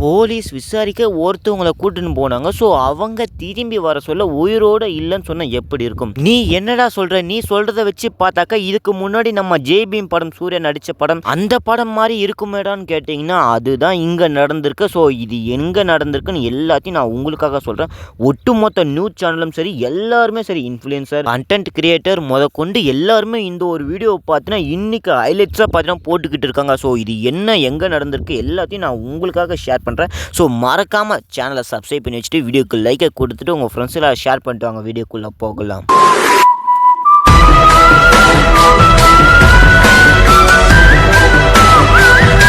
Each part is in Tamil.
போலீஸ் விசாரிக்க ஒருத்தவங்களை கூட்டின்னு போனாங்க. ஸோ அவங்க திரும்பி வர சொல்ல உயிரோட இல்லைன்னு சொன்னால் எப்படி இருக்கும்? நீ என்னடா சொல்ற? நீ சொல்றத வச்சு பார்த்தாக்கா இதுக்கு முன்னாடி நம்ம ஜெய் படம் சூர்யா நடித்த படம் அந்த படம் மாதிரி இருக்குமேடான்னு கேட்டிங்கன்னா அதுதான் இங்கே நடந்திருக்கு. ஸோ இது எங்கே நடந்திருக்குன்னு எல்லாத்தையும் நான் உங்களுக்காக சொல்கிறேன் ஒட்டுமொத்த நியூஸ் சேனலும் சரி எல்லாருமே சரி இன்ஃப்ளூயன்சர் கண்டென்ட் கிரியேட்டர் முத கொண்டு எல்லாருமே இந்த ஒரு வீடியோ பார்த்தீங்கன்னா இன்னைக்கு ஹைலைட்ஸாக பார்த்தீங்கன்னா போட்டுக்கிட்டு இருக்காங்க. ஸோ இது என்ன எங்கே நடந்திருக்கு எல்லாத்தையும் நான் உங்களுக்காக ஷேர் பண்ணுறேன். ஸோ மறக்காமல் சேனலை சப்ஸ்கிரைப் பண்ணி வச்சுட்டு வீடியோக்கு லைக்கை கொடுத்துட்டு உங்கள் எல்லாம் ஷேர் பண்ணிட்டு வாங்க. வீடியோக்குள்ளே போகலாம்.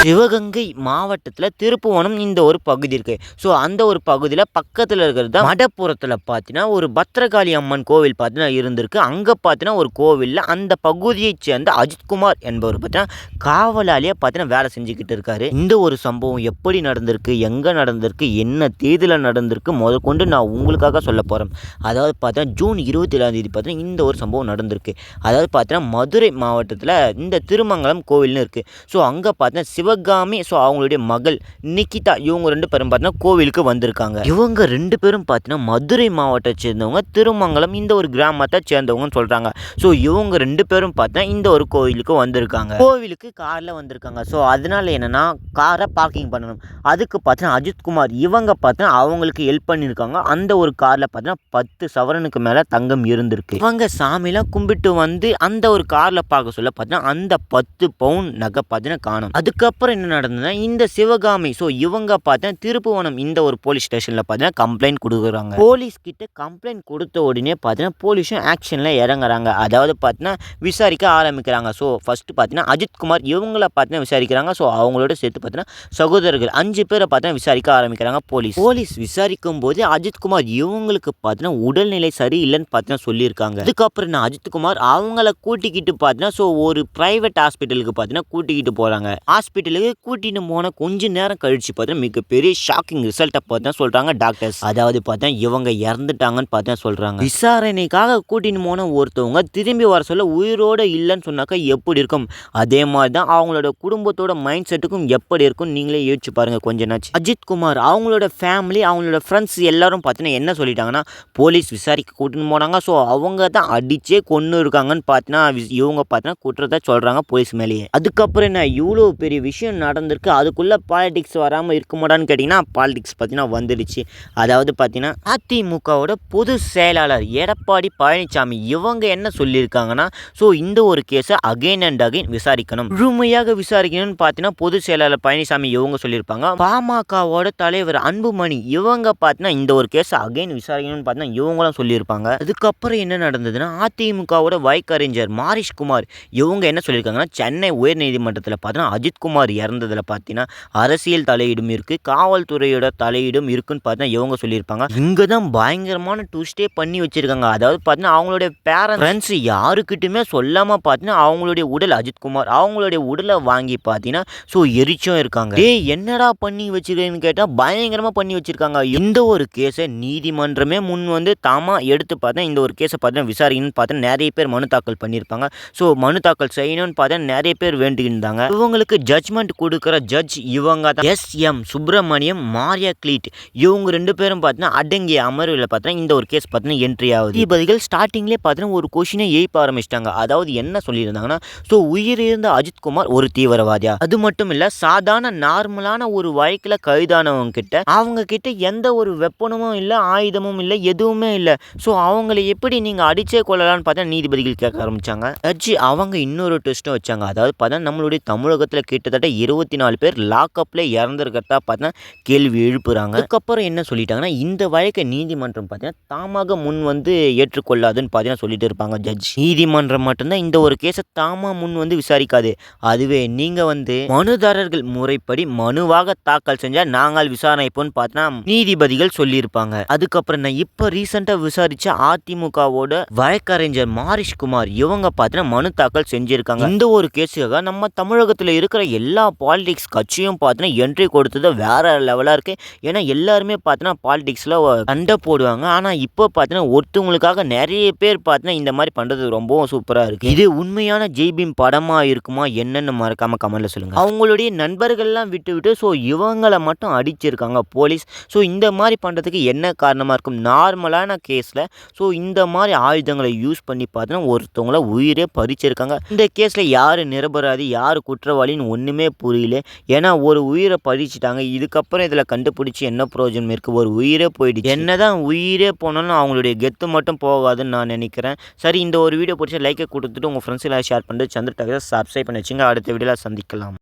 சிவகங்கை மாவட்டத்தில் திருப்புவனம் இந்த ஒரு பகுதி இருக்குது ஸோ அந்த ஒரு பகுதியில் பக்கத்தில் இருக்கிறது தான் மடப்புறத்தில் பார்த்தீங்கன்னா ஒரு பத்ரகாளி அம்மன் கோவில் பார்த்தீங்கன்னா இருந்திருக்கு. அங்கே பார்த்தீங்கன்னா ஒரு கோவிலில் அந்த பகுதியை சேர்ந்த அஜித்குமார் என்பவர் பார்த்தீங்கன்னா காவலாளியாக பார்த்தீங்கன்னா வேலை செஞ்சுக்கிட்டு இருக்காரு. இந்த ஒரு சம்பவம் எப்படி நடந்திருக்கு எங்கே நடந்திருக்கு என்ன தேதியில் நடந்திருக்கு முதல் கொண்டு நான் உங்களுக்காக சொல்ல போகிறேன் அதாவது பார்த்தீங்கன்னா ஜூன் இருபத்தி ஏழாம் தேதி பார்த்தீங்கன்னா இந்த ஒரு சம்பவம் நடந்திருக்கு. அதாவது பார்த்தீங்கன்னா மதுரை மாவட்டத்தில் இந்த திருமங்கலம் கோவில்னு இருக்குது ஸோ அங்கே பார்த்தீங்கன்னா சிவகாமி ஸோ அவங்களுடைய மகள் நிக்கிதா இவங்க ரெண்டு பேரும் பார்த்தீங்கன்னா கோவிலுக்கு வந்திருக்காங்க. இவங்க ரெண்டு பேரும் பார்த்தீங்கன்னா மதுரை மாவட்டத்தை சேர்ந்தவங்க திருமங்கலம் இந்த ஒரு கிராமத்தை சேர்ந்தவங்கன்னு சொல்கிறாங்க ஸோ இவங்க ரெண்டு பேரும் பார்த்தீங்கன்னா இந்த ஒரு கோவிலுக்கு வந்திருக்காங்க. கோவிலுக்கு காரில் வந்திருக்காங்க. ஸோ அதனால என்னன்னா காரை பார்க்கிங் பண்ணணும். அதுக்கு பார்த்தீங்கன்னா அஜித்குமார் இவங்க பார்த்தீங்கன்னா அவங்களுக்கு ஹெல்ப் பண்ணியிருக்காங்க. அந்த ஒரு காரில் பார்த்தீங்கன்னா பத்து சவரனுக்கு மேலே தங்கம் இருந்திருக்கு. இவங்க சாமிலாம் கும்பிட்டு வந்து அந்த ஒரு காரில் பார்க்க சொல்ல பார்த்தீங்கன்னா அந்த பத்து பவுன் நகை பார்த்தீங்கன்னா காணும். அதுக்கப்புறம் என்ன நடந்ததுன்னா இந்த சிவகாமி ஸோ இவங்க பார்த்தீங்கன்னா திருப்புவனம் இந்த ஒரு போலீஸ் ஸ்டேஷனில் பார்த்தீங்கன்னா கம்ப்ளைண்ட் கொடுக்குறாங்க. போலீஸ் கிட்ட கம்ப்ளைண்ட் கொடுத்த உடனே பார்த்தீங்கன்னா போலீஸும் ஆக்ஷனில் இறங்குறாங்க. அதாவது பார்த்தீங்கன்னா விசாரிக்க ஆரம்பிக்கிறாங்க. ஸோ ஃபஸ்ட்டு பார்த்தீங்கன்னா அஜித்குமார் இவங்கள பார்த்தீங்கன்னா விசாரிக்கிறாங்க. ஸோ அவங்களோட சேர்த்து பார்த்தீங்கன்னா சகோதரர்கள் அஞ்சு பேரை பார்த்தீங்கன்னா விசாரிக்க ஆரம்பிக்கிறாங்க போலீஸ் போலீஸ் விசாரிக்கும் போது அஜித்குமார் இவங்களுக்கு பார்த்தீங்கன்னா உடல்நிலை சரியில்லைன்னு பார்த்தீங்கன்னா சொல்லியிருக்காங்க. அதுக்கப்புறம் நான் அஜித்குமார் அவங்கள கூட்டிக்கிட்டு பார்த்தீங்கன்னா ஸோ ஒரு ப்ரைவேட் ஹாஸ்பிட்டலுக்கு பார்த்தீங்கன்னா கூட்டிக்கிட்டு போகிறாங்க ஹாஸ்பிட்டல் ஹாஸ்பிட்டலுக்கு கூட்டின்னு போன கொஞ்ச நேரம் கழிச்சு பார்த்தா மிகப்பெரிய ஷாக்கிங் ரிசல்ட்டை பார்த்தா சொல்கிறாங்க டாக்டர்ஸ். அதாவது பார்த்தா இவங்க இறந்துட்டாங்கன்னு பார்த்தா சொல்கிறாங்க விசாரணைக்காக கூட்டின்னு போன ஒருத்தவங்க திரும்பி வர சொல்ல உயிரோட இல்லைன்னு சொன்னாக்கா எப்படி இருக்கும்? அதே மாதிரி தான் அவங்களோட குடும்பத்தோட மைண்ட் செட்டுக்கும் எப்படி இருக்கும்? நீங்களே யோசிச்சு பாருங்க கொஞ்ச நாச்சு அஜித் குமார் அவங்களோட ஃபேமிலி அவங்களோட ஃப்ரெண்ட்ஸ் எல்லாரும் பார்த்தீங்கன்னா என்ன சொல்லிட்டாங்கன்னா போலீஸ் விசாரிக்க கூட்டின்னு போனாங்க. ஸோ அவங்க தான் அடிச்சே கொன்று இருக்காங்கன்னு பார்த்தீங்கன்னா இவங்க பார்த்தீங்கன்னா குற்றத்தை சொல்கிறாங்க போலீஸ் மேலேயே. அதுக்கப்புறம் என்ன? இவ்வளோ பெரிய விஷயம் விஷயம் நடந்திருக்கு. அதுக்குள்ளே பாலிடிக்ஸ் வராமல் இருக்குமாடான்னு கேட்டிங்கன்னா பாலிடிக்ஸ் பார்த்தீங்கன்னா வந்துடுச்சு. அதாவது பார்த்தீங்கன்னா அதிமுகவோட பொது செயலாளர் எடப்பாடி பழனிசாமி இவங்க என்ன சொல்லியிருக்காங்கன்னா ஸோ இந்த ஒரு கேஸை அகைன் அண்ட் அகைன் விசாரிக்கணும். முழுமையாக விசாரிக்கணும்னு பார்த்தீங்கன்னா பொது செயலாளர் பழனிசாமி இவங்க சொல்லியிருப்பாங்க. பாமகவோட தலைவர் அன்புமணி இவங்க பார்த்தீங்கன்னா இந்த ஒரு கேஸை அகைன் விசாரிக்கணும்னு பார்த்தீங்கன்னா இவங்களும் சொல்லியிருப்பாங்க. அதுக்கப்புறம் என்ன நடந்ததுன்னா அதிமுகவோட வழக்கறிஞர் மாரிஷ்குமார் இவங்க என்ன சொல்லியிருக்காங்கன்னா சென்னை உயர்நீதிமன்றத்தில் பார்த்தீங்கன்னா அஜித்குமார் இறந்ததில் பார்த்தீங்கன்னா அரசியல் தலையீடும் இருக்குது காவல்துறையோட தலையீடும் இருக்குன்னு பார்த்தீங்கன்னா இவங்க சொல்லியிருப்பாங்க. இங்கே தான் பயங்கரமான டூஸ்டே பண்ணி வச்சிருக்காங்க. அதாவது பார்த்தீங்கன்னா அவங்களுடைய பேரண்ட்ஸ் ஃப்ரெண்ட்ஸ் யாருக்கிட்டுமே சொல்லாமல் பார்த்தீங்கன்னா அவங்களுடைய உடல் அஜித்குமார் அவங்களுடைய உடலை வாங்கி பார்த்தீங்கன்னா ஸோ எரிச்சும் இருக்காங்க. ஏ என்னடா பண்ணி வச்சுருக்கேன்னு கேட்டால் பயங்கரமாக பண்ணி வச்சுருக்காங்க. இந்த ஒரு கேஸை நீதிமன்றமே முன் வந்து தாமா எடுத்து பார்த்தா இந்த ஒரு கேஸை பார்த்தா விசாரிக்கணும்னு பார்த்தா நிறைய பேர் மனு தாக்கல் பண்ணியிருப்பாங்க. ஸோ மனு தாக்கல் செய்யணும்னு பார்த்தா நிறைய பேர் வேண்டியிருந்தாங்க. இவங்களுக்கு ஜட்ஜ்மெண்ட் கொடுக்குற ஜட்ஜ் இவங்க தான் எஸ் எம் சுப்பிரமணியம் மாரியா கிளீட். இவங்க ரெண்டு பேரும் பார்த்தீங்கன்னா அடங்கிய அமர்வில் பார்த்தீங்கன்னா இந்த ஒரு கேஸ் பார்த்தீங்கன்னா என்ட்ரி ஆகுது. நீதிபதிகள் ஸ்டார்டிங்லேயே பார்த்தீங்கன்னா ஒரு கொஷினை எழுப்ப ஆரம்பிச்சிட்டாங்க. அதாவது என்ன சொல்லியிருந்தாங்கன்னா ஸோ உயிரிழந்த அஜித்குமார் ஒரு தீவிரவாதியா? அது மட்டும் இல்லை சாதாரண நார்மலான ஒரு வழக்கில் கைதானவங்க கிட்ட அவங்க கிட்ட எந்த ஒரு வெப்பனமும் இல்லை ஆயுதமும் இல்லை எதுவுமே இல்லை. ஸோ அவங்கள எப்படி நீங்கள் அடிச்சே கொள்ளலாம்னு பார்த்தா நீதிபதிகள் கேட்க ஆரம்பிச்சாங்க. ஜட்ஜி அவங்க இன்னொரு டெஸ்ட்டும் வச்சாங்க. அதாவது பார்த்தா நம்மளுடைய தமிழகத்தில் கிட்டத்தட்ட இருபத்தி நாலு பேர் லாக்அப்பில் இறந்துருக்கிறதா பார்த்தா கேள்வி எழுப்புறாங்க. அதுக்கப்புறம் என்ன சொல்லிட்டாங்கன்னா இந்த வழக்கை நீதிமன்றம் பார்த்தீங்கன்னா தாமாக முன் வந்து ஏற்றுக்கொள்ளாதுன்னு பார்த்தீங்கன்னா சொல்லிட்டு இருப்பாங்க ஜட்ஜ் நீதிமன்றம் மட்டும்தான் இந்த ஒரு கேஸை தாமா முன் வந்து விசாரிக்காது. அதுவே நீங்கள் வந்து மனுதாரர்கள் முறைப்படி மனுவாக தாக்கல் செஞ்சால் நாங்கள் விசாரணைப்போன்னு பார்த்தீங்கன்னா நீதிபதிகள் சொல்லியிருப்பாங்க. அதுக்கப்புறம் நான் இப்போ ரீசெண்டாக விசாரிச்ச அதிமுகவோட வழக்கறிஞர் மாரிஷ்குமார் இவங்க பார்த்தீங்கன்னா மனு தாக்கல் செஞ்சிருக்காங்க. இந்த ஒரு கேஸுக்காக நம்ம தமிழகத்தில் இருக்கிற எல்லா எல்லா பாலிடிக்ஸ் கட்சியும் பார்த்தீங்கன்னா என்ட்ரி கொடுத்தது வேறு லெவலாக இருக்குது ஏன்னா எல்லாருமே பார்த்தீங்கன்னா பாலிடிக்ஸில் சண்டை போடுவாங்க. ஆனால் இப்போ பார்த்தீங்கன்னா ஒருத்தவங்களுக்காக நிறைய பேர் பார்த்தீங்கன்னா இந்த மாதிரி பண்ணுறது ரொம்பவும் சூப்பராக இருக்குது இது உண்மையான ஜெய்பீம் படமாக இருக்குமா என்னென்னு மறக்காமல் கமெண்ட்டில் சொல்லுங்கள் அவங்களுடைய நண்பர்கள்லாம் விட்டு விட்டு ஸோ இவங்களை மட்டும் அடிச்சிருக்காங்க போலீஸ் ஸோ இந்த மாதிரி பண்ணுறதுக்கு என்ன காரணமாக இருக்கும்? நார்மலான கேஸில் ஸோ இந்த மாதிரி ஆயுதங்களை யூஸ் பண்ணி பார்த்தீங்கன்னா ஒருத்தவங்கள உயிரே பறிச்சிருக்காங்க. இந்த கேஸில் யார் நிரபராதி யார் குற்றவாளின்னு ஒன்றுமே புரியல. ஏன்னா ஒரு உயிரை பழிச்சிட்டாங்க இதுக்கப்புறம் இதில் கண்டுபிடிச்சி என்ன பிரயோஜனம் இருக்குது ஒரு உயிரே போயிடுச்சு. என்னதான் உயிரே போனாலும் அவங்களுடைய கெத்து மட்டும் போகாதுன்னு நான் நினைக்கிறேன். சரி இந்த ஒரு வீடியோ பிடிச்ச லைக்கை கொடுத்துட்டு உங்கள் ஃப்ரெண்ட்ஸ் எல்லாம் ஷேர் பண்ணிட்டு சந்திர சப்ஸ்கிரைப் பண்ணி வச்சுங்க. அடுத்த வீடியோவில் சந்திக்கலாம்.